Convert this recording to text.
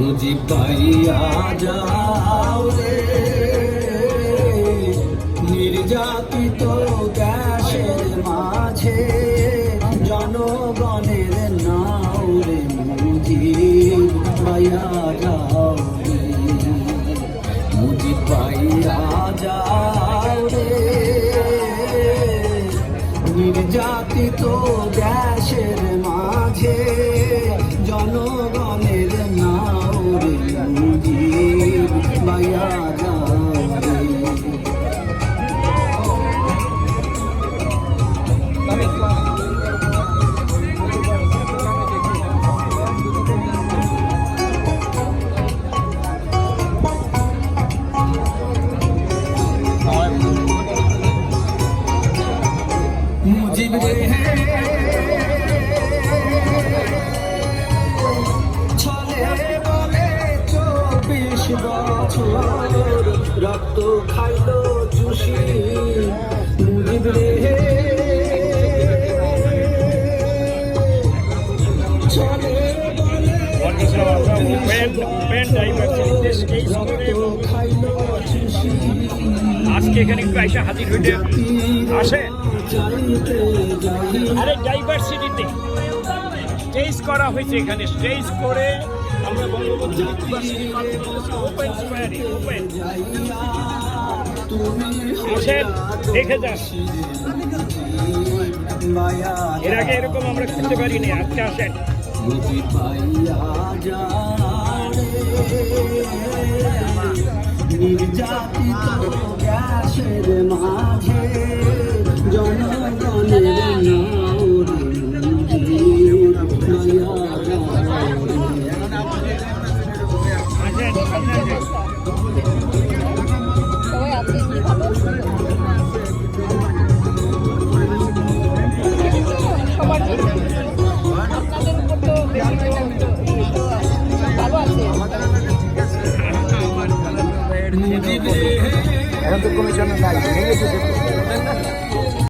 বুঝি পাইয়া যাও রে নির্যাতিত দেশের মাঝে জনগণের নাও রে মুজিব পাইয়া যাও রে মুজি পাইয়া যাও রে নির্যাতিত বছর রক্ত খাইল চুষি। মুজিব রে আজকে এখানে একটু আইসা হাজির হইতে। আসে আরে ডাইভার্সিটিতে স্টেজ করা হয়েছে এখানে। স্টেজ করে আমরা বঙ্গবন্ধু ওপেন স্কোয়ারে ওপেন আসেন দেখে যান এর আগে এরকম আমরা করতে পারিনি আজকে আসেন মাঝে জনগণের নাউরে মুজিব এখন তো ভেঙে দিতে